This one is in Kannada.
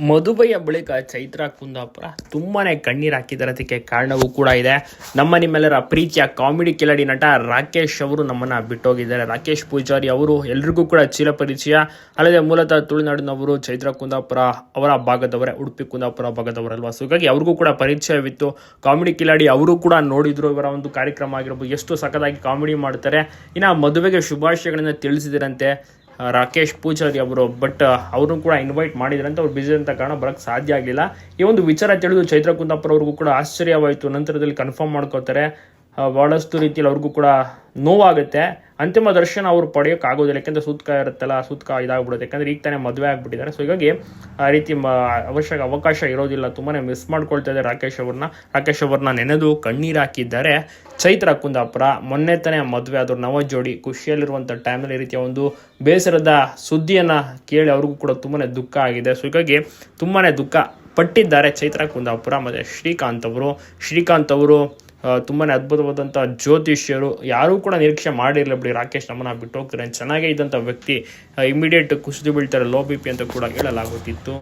ಮದುವೆಯ ಬಳಿಕ ಚೈತ್ರ ಕುಂದಾಪುರ ತುಂಬಾನೇ ಕಣ್ಣೀರು ಹಾಕಿದ್ದಾರೆ. ಅದಕ್ಕೆ ಕಾರಣವೂ ಕೂಡ ಇದೆ. ನಮ್ಮ ನಿಮ್ಮೆಲ್ಲರ ಪ್ರೀತಿಯ ಕಾಮಿಡಿ ಕಿಲಾಡಿ ನಟ ರಾಕೇಶ್ ಅವರು ನಮ್ಮನ್ನ ಬಿಟ್ಟೋಗಿದ್ದಾರೆ. ರಾಕೇಶ್ ಪೂಜಾರಿ ಅವರು ಎಲ್ರಿಗೂ ಕೂಡ ಚಿರ ಪರಿಚಯ. ಅಲ್ಲದೆ ಮೂಲತಃ ತುಳುನಾಡಿನವರು ಚೈತ್ರ ಕುಂದಾಪುರ ಅವರ ಭಾಗದವರೇ, ಉಡುಪಿ ಕುಂದಾಪುರ ಭಾಗದವರಲ್ವಾ? ಸೊ ಹೀಗಾಗಿ ಅವ್ರಿಗೂ ಕೂಡ ಪರಿಚಯವಿತ್ತು. ಕಾಮಿಡಿ ಕಿಲಾಡಿ ಅವರು ಕೂಡ ನೋಡಿದ್ರು. ಇವರ ಒಂದು ಕಾರ್ಯಕ್ರಮ ಆಗಿರ್ಬೋದು. ಎಷ್ಟು ಸಖತ್ತಾಗಿ ಕಾಮಿಡಿ ಮಾಡ್ತಾರೆ. ಇನ್ನು ಮದುವೆಗೆ ಶುಭಾಶಯಗಳನ್ನು ತಿಳಿಸಿದಿರಂತೆ. ರಾಕೇಶ್ ಪೂಜಾರಿ ಅವರು ಬಟ್ ಅವರು ಕೂಡ ಇನ್ವೈಟ್ ಮಾಡಿದ್ರಂತ ಅವ್ರು ಬಿಸಿ ಅಂತ ಕಾರಣ ಬರಕ್ಕೆ ಸಾಧ್ಯ ಆಗಲಿಲ್ಲ. ಈ ಒಂದು ವಿಚಾರ ತಿಳಿದು ಚೈತ್ರ ಕುಂದಾಪುರ ಅವ್ರಿಗೂ ಕೂಡ ಆಶ್ಚರ್ಯವಾಯಿತು. ನಂತರದಲ್ಲಿ ಕನ್ಫರ್ಮ್ ಮಾಡ್ಕೋತಾರೆ. ಬಹಳಷ್ಟು ರೀತಿಯಲ್ಲಿ ಅವ್ರಿಗೂ ಕೂಡ ನೋವಾಗುತ್ತೆ. ಅಂತಿಮ ದರ್ಶನ ಅವರು ಪಡೆಯೋಕ್ಕಾಗೋದಿಲ್ಲ, ಯಾಕೆಂದ್ರೆ ಸೂತ್ಕ ಇರುತ್ತಲ್ಲ, ಸೂತ್ಕ ಇದಾಗ್ಬಿಡುತ್ತೆ. ಯಾಕಂದರೆ ಈಗ ತಾನೇ ಮದುವೆ ಆಗಿಬಿಟ್ಟಿದ್ದಾರೆ. ಸೊ ಹೀಗಾಗಿ ಆ ರೀತಿ ಅವಶ್ಯಕ ಅವಕಾಶ ಇರೋದಿಲ್ಲ. ತುಂಬಾನೇ ಮಿಸ್ ಮಾಡ್ಕೊಳ್ತಾ ಇದ್ದಾರೆ ರಾಕೇಶ್ ಅವ್ರನ್ನ. ರಾಕೇಶ್ ಅವ್ರನ್ನ ನೆನೆದು ಕಣ್ಣೀರು ಹಾಕಿದ್ದಾರೆ. ಚೈತ್ರ ಕುಂದಾಪುರ, ಮೊನ್ನೆ ತಾನೇ ಮದುವೆ ಆದ್ರು ನವ ಜೋಡಿ ಖುಷಿಯಲ್ಲಿರುವಂಥ ಟೈಮಲ್ಲಿ ಈ ರೀತಿಯ ಒಂದು ಬೇಸರದ ಸುದ್ದಿಯನ್ನು ಕೇಳಿ ಅವ್ರಿಗೂ ಕೂಡ ತುಂಬಾನೇ ದುಃಖ ಆಗಿದೆ. ಸೊ ಹೀಗಾಗಿ ತುಂಬಾನೇ ದುಃಖ ಪಟ್ಟಿದ್ದಾರೆ ಚೈತ್ರ ಕುಂದಾಪುರ ಮತ್ತು ಶ್ರೀಕಾಂತ್ ಅವರು. ಶ್ರೀಕಾಂತ್ ಅವರು ಆ, ತುಂಬಾನೇ ಅದ್ಭುತವಾದಂಥ ಜ್ಯೋತಿಷ್ಯರು ಯಾರೂ ಕೂಡ ನಿರೀಕ್ಷೆ ಮಾಡಿರಲಿಲ್ಲ ಬಿಡಿ ರಾಕೇಶ್ ನಮ್ಮನ್ನ ಬಿಟ್ಟು ಹೋಗ್ತಾರೆ. ಚೆನ್ನಾಗೇ ಇದ್ದಂಥ ವ್ಯಕ್ತಿ ಇಮಿಡಿಯೇಟ್ ಕುಸಿದು ಬೀಳ್ತಾರೆ ಲೋ ಬಿ ಪಿ ಅಂತ ಕೂಡ ಹೇಳಲಾಗುತ್ತಿತ್ತು.